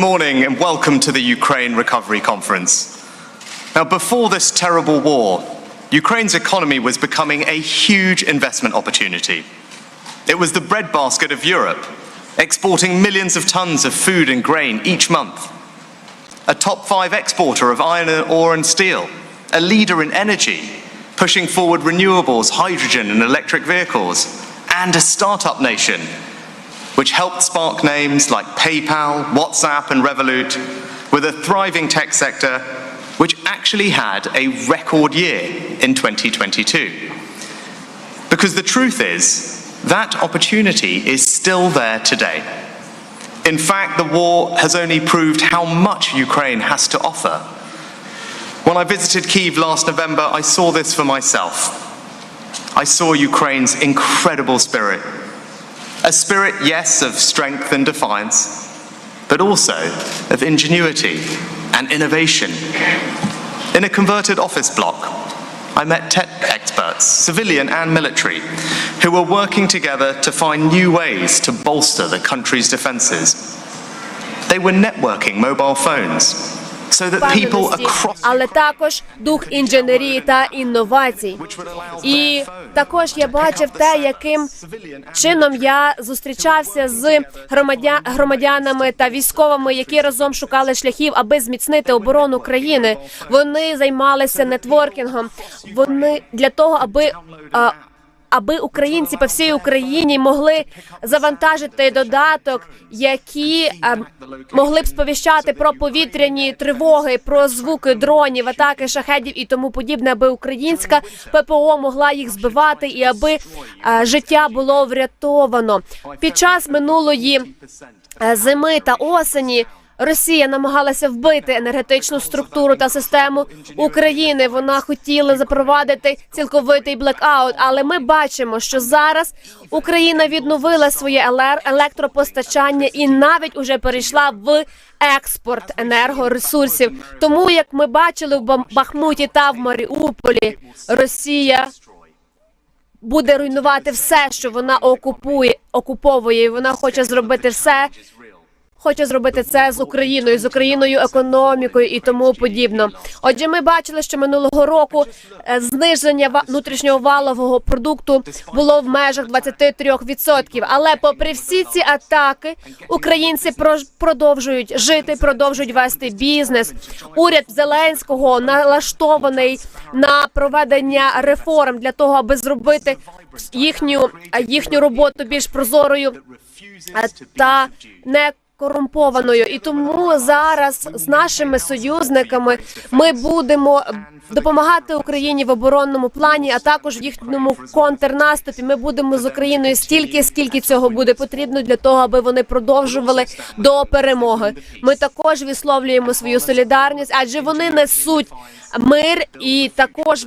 Good morning and welcome to the Ukraine Recovery Conference. Now, before this terrible war, Ukraine's economy was becoming a huge investment opportunity. It was the breadbasket of Europe, exporting millions of tons of food and grain each month. A top five exporter of iron ore and steel, a leader in energy, pushing forward renewables, hydrogen, and electric vehicles, and a startup nation, which helped spark names like PayPal, WhatsApp, and Revolut, with a thriving tech sector which actually had a record year in 2022. Because the truth is, that opportunity is still there today. In fact, the war has only proved how much Ukraine has to offer. When I visited Kiev last November, I saw this for myself. I saw Ukraine's incredible spirit. A spirit, yes, of strength and defiance, but also of ingenuity and innovation. In a converted office block, I met tech experts, civilian and military, who were working together to find new ways to bolster the country's defenses. They were networking mobile phones але також дух інженерії та інновацій. І також я бачив те, яким чином я зустрічався з громадя... громадянами та військовими, які разом шукали шляхів, аби зміцнити оборону країни. Вони займалися нетворкінгом. Вони для того, аби. а, Аби українці по всій Україні могли завантажити додаток, які е, могли б сповіщати про повітряні тривоги, про звуки дронів, атаки шахедів і тому подібне, аби українська ППО могла їх збивати, і аби е, життя було врятовано під час минулої е, зими та осені. Росія намагалася вбити енергетичну структуру та систему України. Вона хотіла запровадити цілковитий блекаут. Але ми бачимо, що зараз Україна відновила своє електропостачання і навіть уже перейшла в експорт енергоресурсів. Тому, як ми бачили в Бахмуті та в Маріуполі, Росія буде руйнувати все, що вона окупує, окуповує. І вона хоче зробити все, хоче зробити це з Україною, з Україною економікою і тому подібно. Отже, ми бачили, що минулого року е, зниження внутрішнього валового продукту було в межах 23%. Але попри всі ці атаки, українці продовжують жити, продовжують вести бізнес. Уряд Зеленського налаштований на проведення реформ для того, аби зробити їхню їхню роботу більш прозорою е, та не корумпованою, і тому зараз з нашими союзниками ми будемо допомагати Україні в оборонному плані, а також в їхньому контрнаступі. Ми будемо з Україною стільки, скільки цього буде потрібно для того, аби вони продовжували до перемоги. Ми також висловлюємо свою солідарність, адже вони несуть мир, і також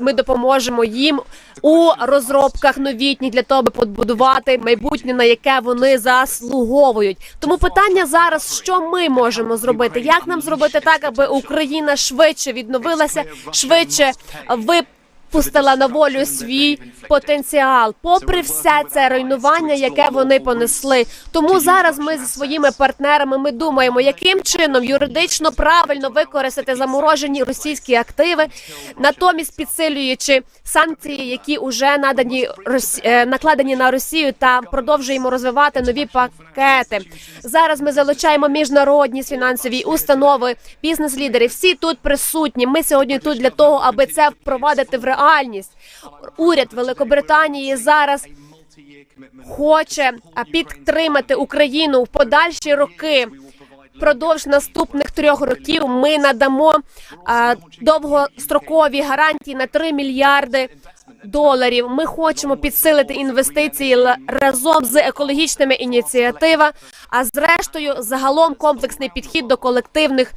ми допоможемо їм у розробках новітніх для того, аби побудувати майбутнє, на яке вони заслуговують. Тому питання зараз, що ми можемо зробити? Як нам зробити так, аби Україна швидше відновилася, швидше випустила на волю свій потенціал, попри все це руйнування, яке вони понесли. Тому зараз ми зі своїми партнерами ми думаємо, яким чином юридично правильно використати заморожені російські активи, натомість підсилюючи санкції, які вже надані е, накладені на Росію, та продовжуємо розвивати нові пакети. Зараз ми залучаємо міжнародні фінансові установи, бізнес-лідери. Всі тут присутні. Ми сьогодні тут для того, аби це впровадити в реальність. Уряд Великобританії зараз хоче підтримати Україну в подальші роки. Продовж наступних трьох років ми надамо а, довгострокові гарантії на 3 мільярди доларів. Ми хочемо підсилити інвестиції разом з екологічними ініціативами, а зрештою загалом комплексний підхід до колективних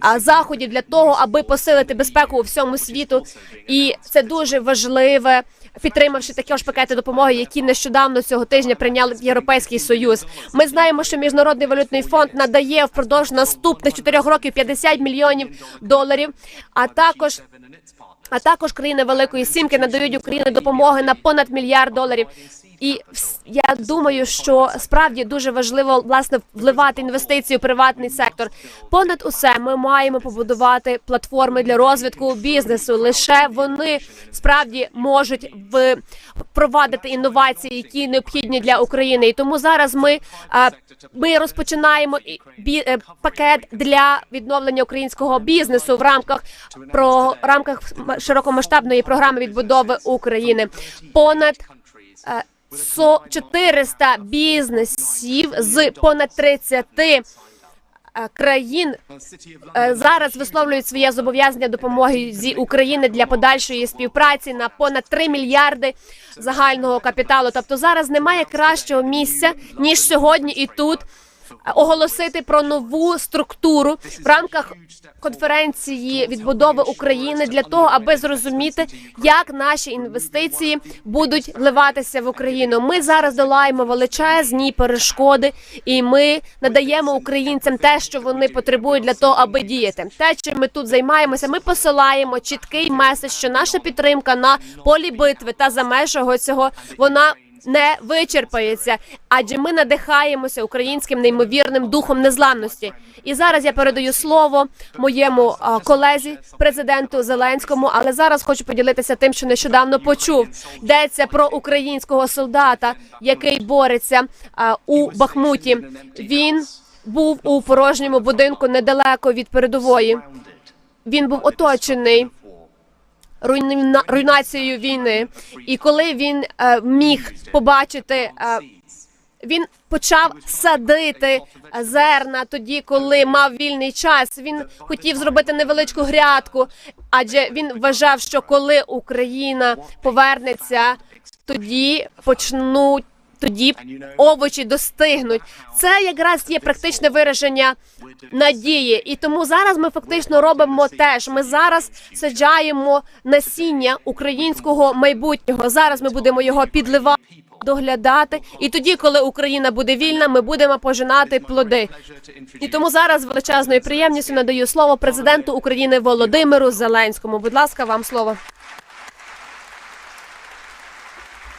а, заходів для того, аби посилити безпеку у всьому світу. І це дуже важливе, підтримавши такі ж пакети допомоги, які нещодавно цього тижня прийняли Європейський Союз. Ми знаємо, що міжнародний валютний фонд надає впродовж наступних чотирьох років 50 мільйонів доларів, а також а також країни Великої Сімки надають Україні допомоги на понад мільярд доларів. І я думаю, що справді дуже важливо власне вливати інвестиції у приватний сектор. Понад усе, ми маємо побудувати платформи для розвитку бізнесу. Лише вони справді можуть впровадити інновації, які необхідні для України. І тому зараз ми, ми розпочинаємо е, пакет для відновлення українського бізнесу в рамках про рамках широкомасштабної програми відбудови України. Понад е, 400 бізнесів з понад 30 е, країн е, зараз висловлюють своє зобов'язання допомоги зі України для подальшої співпраці на понад 3 мільярди загального капіталу. Тобто зараз немає кращого місця ніж сьогодні і тут. Оголосити про нову структуру в рамках конференції відбудови України для того, аби зрозуміти, як наші інвестиції будуть вливатися в Україну. Ми зараз долаємо величезні перешкоди, і ми надаємо українцям те, що вони потребують для того, аби діяти. Те, чим ми тут займаємося, ми посилаємо чіткий меседж, що наша підтримка на полі битви та за межами цього вона. Не вичерпається, адже ми надихаємося українським неймовірним духом незламності. І зараз я передаю слово моєму колезі, президенту Зеленському. Але зараз хочу поділитися тим, що нещодавно почув. Йдеться про українського солдата, який бореться у Бахмуті. Він був у порожньому будинку недалеко від передової. Він був оточений руйна- руйнацією війни. І коли він е, міг побачити, е, він почав садити е, зерна тоді, коли мав вільний час. Він хотів зробити невеличку грядку, адже він вважав, що коли Україна повернеться, тоді почнуть. Тоді овочі достигнуть. Це якраз є практичне вираження надії, і тому зараз ми фактично робимо теж. Ми зараз саджаємо насіння українського майбутнього. Зараз ми будемо його підливати, доглядати. І тоді, коли Україна буде вільна, ми будемо пожинати плоди. І тому зараз величезною приємністю надаю слово президенту України Володимиру Зеленському. Будь ласка, вам слово.